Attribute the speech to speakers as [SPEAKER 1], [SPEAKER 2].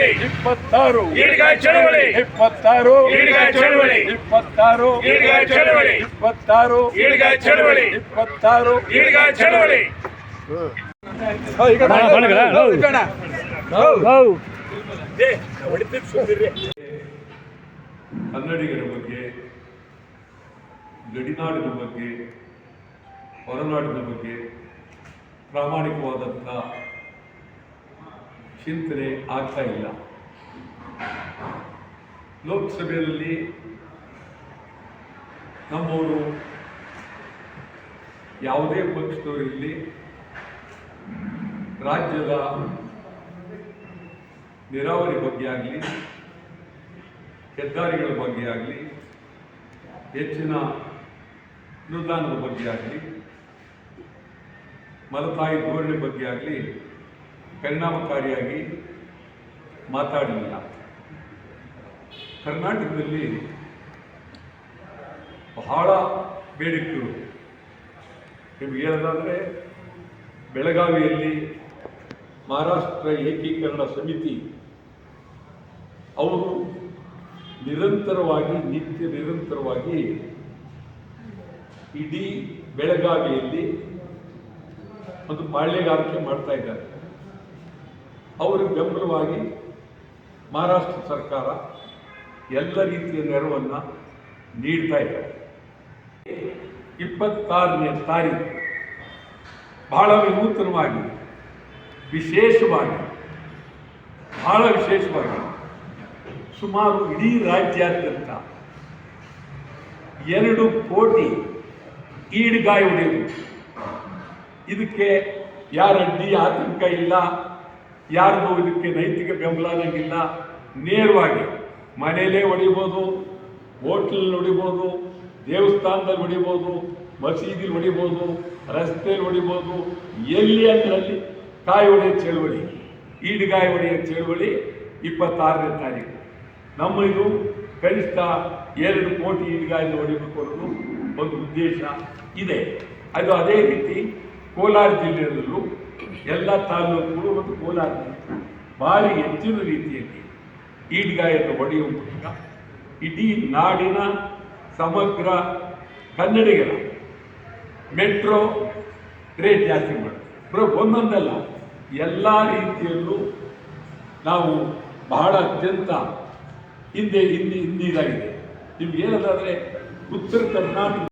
[SPEAKER 1] ಚಳವಳಿ.
[SPEAKER 2] ಇಪ್ಪತ್ತಾರು.
[SPEAKER 1] ಈಡ್ಗಾಯ್ ಚಳವಳಿ.
[SPEAKER 2] ಇಪ್ಪತ್ತಾರು.
[SPEAKER 1] ಈಡ್ಗಾಯ್ ಚಳವಳಿ.
[SPEAKER 2] ಇಪ್ಪತ್ತಾರು.
[SPEAKER 1] ಈಡ್ಗಾಯ್ ಚಳವಳಿ.
[SPEAKER 2] ಇಪ್ಪತ್ತಾರು.
[SPEAKER 1] ಈಡ್ಗಾಯ್ ಚಳವಳಿ.
[SPEAKER 2] ಇಪ್ಪತ್ತಾರು.
[SPEAKER 1] ಈಡ್ಗಾಯ್ ಚಳವಳಿ.
[SPEAKER 3] ಕನ್ನಡಿಗರ ಬಗ್ಗೆ ಗಡಿನಾಡಿನ ಬಗ್ಗೆ ಹೊರನಾಡಿನ ಬಗ್ಗೆ ಪ್ರಾಮಾಣಿಕವಾದಂಥ ಚಿಂತನೆ ಆಗ್ತಾ ಇಲ್ಲ. ಲೋಕಸಭೆಯಲ್ಲಿ ನಮ್ಮವರು ಯಾವುದೇ ಪಕ್ಷದವರಿರಲಿ ರಾಜ್ಯದ ನೀರಾವರಿ ಬಗ್ಗೆ ಆಗಲಿ, ಹೆದ್ದಾರಿಗಳ ಬಗ್ಗೆ ಆಗಲಿ, ಹೆಚ್ಚಿನ ಅನುದಾನದ ಬಗ್ಗೆ ಆಗಲಿ, ಮಲತಾಯಿ ಧೋರಣೆ ಬಗ್ಗೆ ಆಗಲಿ ಪರಿಣಾಮಕಾರಿಯಾಗಿ ಮಾತಾಡಲಿಲ್ಲ ಕರ್ನಾಟಕದಲ್ಲಿ ಬಹಳ ಬೇಡಿಕೆಗಳು ನಿಮ್ಗೆ ಹೇಳೋದಾದರೆ, ಬೆಳಗಾವಿಯಲ್ಲಿ ಮಹಾರಾಷ್ಟ್ರ ಏಕೀಕರಣ ಸಮಿತಿ, ಅವರು ನಿರಂತರವಾಗಿ, ನಿತ್ಯ ನಿರಂತರವಾಗಿ ಇಡೀ ಬೆಳಗಾವಿಯಲ್ಲಿ ಒಂದು ಪಾಳ್ಯಗಾರಿಕೆ ಮಾಡ್ತಾ ಇದ್ದಾರೆ. ಅವರಿಗೆ ಬೆಂಬಲವಾಗಿ ಮಹಾರಾಷ್ಟ್ರ ಸರ್ಕಾರ ಎಲ್ಲ ರೀತಿಯ ನೆರವನ್ನು ನೀಡ್ತಾ ಇದ್ದಾರೆ. ಇಪ್ಪತ್ತಾರನೇ ತಾರೀಕು ಬಹಳ ವಿನೂತನವಾಗಿ, ವಿಶೇಷವಾಗಿ, ಬಹಳ ವಿಶೇಷವಾಗಿ, ಸುಮಾರು ಇಡೀ ರಾಜ್ಯಾದ್ಯಂತ ಎರಡು ಕೋಟಿ ಈಡ್ಗಾಯಿ ಹೊಡೆಯುವುದು. ಇದಕ್ಕೆ ಯಾರ ಅಡ್ಡಿ ಆತಂಕ ಇಲ್ಲ. ಯಾರಿಗೂ ಇದಕ್ಕೆ ನೈತಿಕ ಬೆಂಬಲ ಆಗಿಲ್ಲ ನೇರವಾಗಿ. ಮನೆಯಲ್ಲೇ ಹೊಡಿಬೋದು, ಹೋಟ್ಲಲ್ಲಿ ಹೊಡಿಬೋದು, ದೇವಸ್ಥಾನದಲ್ಲಿ ಹೊಡಿಬೋದು, ಮಸೀದಿಲಿ ಹೊಡಿಬೋದು, ರಸ್ತೆಯಲ್ಲಿ ಹೊಡಿಬೋದು, ಎಲ್ಲಿ ಅಂದ್ರಲ್ಲಿ ಕಾಯಿ ಹೊಡೆಯ ಚಳುವಳಿ. ಈಡ್ಗಾಯಿ ಹೊಡೆಯ ಚಳುವಳಿ ಇಪ್ಪತ್ತಾರನೇ ತಾರೀಕು. ನಮ್ಮ ಇದು ಕನಿಷ್ಠ ಎರಡು ಕೋಟಿ ಈಡುಗಾಯಿಂದ ಹೊಡಿಬೇಕು ಅನ್ನೋದು ಒಂದು ಉದ್ದೇಶ ಇದೆ. ಅದು ಅದೇ ರೀತಿ ಕೋಲಾರ ಜಿಲ್ಲೆಯಲ್ಲೂ ಎಲ್ಲ ತಾಲೂಕುಗಳು ಮತ್ತು ಕೋಲಾರ ಭಾರಿ ಹೆಚ್ಚಿನ ರೀತಿಯಲ್ಲಿ ಈಡ್ಗಾಯನ್ನು ಹೊಡೆಯುವ ಮೂಲಕ ಇಡೀ ನಾಡಿನ ಸಮಗ್ರ ಕನ್ನಡಿಗರ ಮೆಟ್ರೋ ರೇಟ್ ಜಾಸ್ತಿ ಮಾಡಿ ಒಂದೊಂದಲ್ಲ, ಎಲ್ಲ ರೀತಿಯಲ್ಲೂ ನಾವು ಬಹಳ ಅತ್ಯಂತ ಹಿಂದೆ ಹಿಂದೆ ಹಿಂದಿದಾಗಿದೆ. ನಿಮ್ಗೆ ಏನದಾದರೆ ಉತ್ತರ ಕರ್ನಾಟಕ